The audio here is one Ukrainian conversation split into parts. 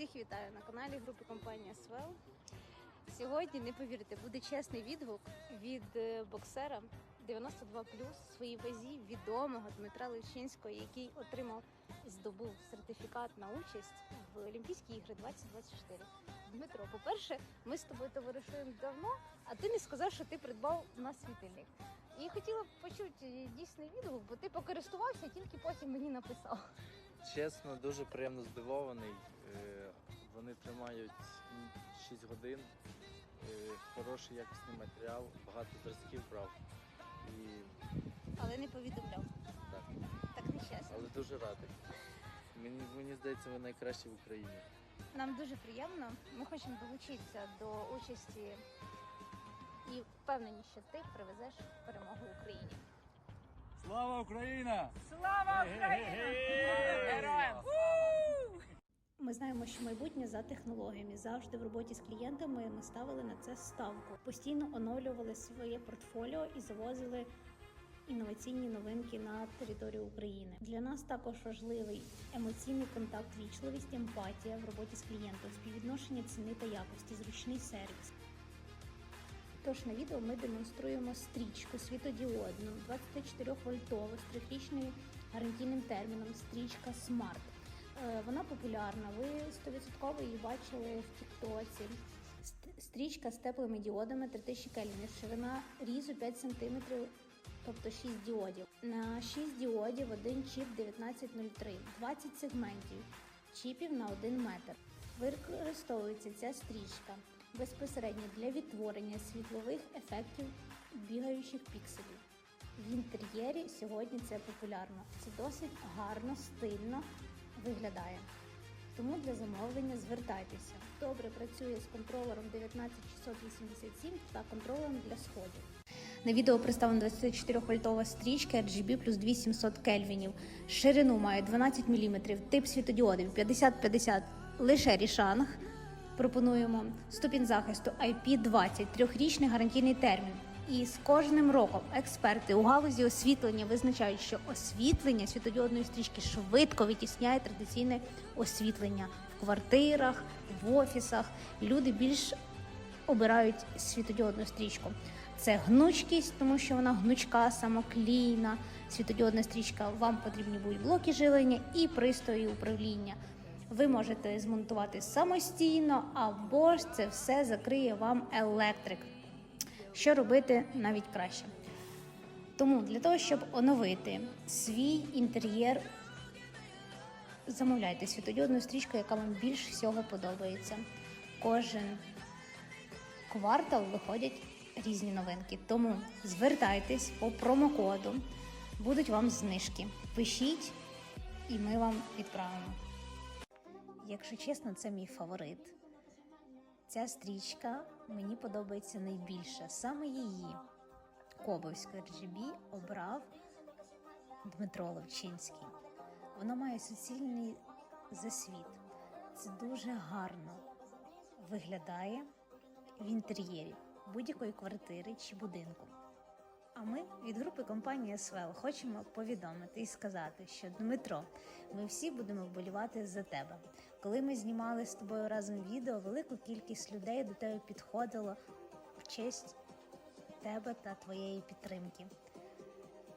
Всіх вітаю на каналі групи компанія Свел. Сьогодні, не повірите, буде чесний відгук від е, боксера 92 в своїй вазі відомого Дмитра Левчинського, який отримав здобув сертифікат на участь в Олімпійські ігри 2024. Дмитро, по-перше, ми з тобою товаришуємо давно, а ти не сказав, що ти придбав у нас світильник. І хотіла б почути дійсний відгук, бо ти покористувався, тільки потім мені написав. Чесно, дуже приємно здивований. Вони тримають 6 годин, е, хороший якісний матеріал, багато зразків брав. І Але не повідомляв. так, Так нечесно. але дуже радий. Мені, мені здається, ви найкращі в Україні. Нам дуже приємно. Ми хочемо долучитися до участі і впевнені, що ти привезеш перемогу Україні. Слава Україна! Слава Україні! Героям! Ми знаємо, що майбутнє за технологіями. Завжди в роботі з клієнтами ми ставили на це ставку. Постійно оновлювали своє портфоліо і завозили інноваційні новинки на територію України. Для нас також важливий емоційний контакт, вічливість, емпатія в роботі з клієнтом, співвідношення ціни та якості, зручний сервіс. Тож на відео ми демонструємо стрічку світодіодну 24 вольтову з трьохрічним гарантійним терміном стрічка Smart. Е, Вона популярна. Ви 100% її бачили в Тіктоці. Ст- Стрічка з теплими діодами 3000 кельвінів, ширина різу 5 см, тобто 6 діодів. На 6 діодів один чіп 1903, 20 сегментів, чіпів на 1 метр. Використовується ця стрічка безпосередньо для відтворення світлових ефектів бігаючих пікселів. В інтер'єрі сьогодні це популярно. Це досить гарно, стильно виглядає. Тому для замовлення звертайтеся. Добре працює з контролером 19687 та контролером для сходів. На відео представлена 24 вольтова стрічка RGB плюс 2700 кельвінів. Ширину має 12 мм, тип світодіодів 50-50 лише рішанг. Пропонуємо ступінь захисту IP20, трьохрічний гарантійний термін. І з кожним роком експерти у галузі освітлення визначають, що освітлення світодіодної стрічки швидко витісняє традиційне освітлення в квартирах, в офісах. Люди більш обирають світодіодну стрічку. Це гнучкість, тому що вона гнучка, самоклійна. Світодіодна стрічка. Вам потрібні будуть блоки живлення і пристрої управління. Ви можете змонтувати самостійно, або ж це все закриє вам електрик. Що робити навіть краще. Тому для того, щоб оновити свій інтер'єр, замовляйте світодіодну стрічку, яка вам більш всього подобається. Кожен квартал виходять різні новинки. Тому звертайтесь по промокоду, будуть вам знижки. Пишіть, і ми вам відправимо. Якщо чесно, це мій фаворит. Ця стрічка мені подобається найбільше. Саме її Кобовську RGB обрав Дмитро Ловчинський. Вона має суцільний засвіт. Це дуже гарно виглядає в інтер'єрі будь-якої квартири чи будинку. А ми від групи компанії Свел хочемо повідомити і сказати, що Дмитро, ми всі будемо вболівати за тебе. Коли ми знімали з тобою разом відео, велику кількість людей до тебе підходило в честь тебе та твоєї підтримки.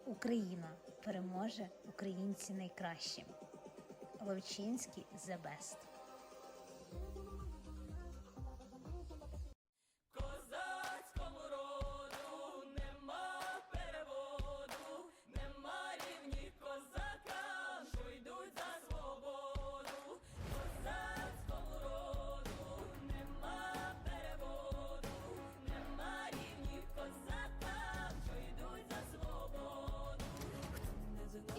Україна переможе, українці найкращі. Ловчинський the best.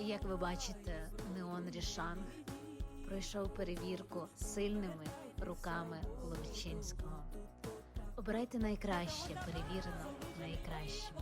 Як ви бачите, Неон Рішанг пройшов перевірку сильними руками Ловчинського. Обирайте найкраще, перевірено найкращим.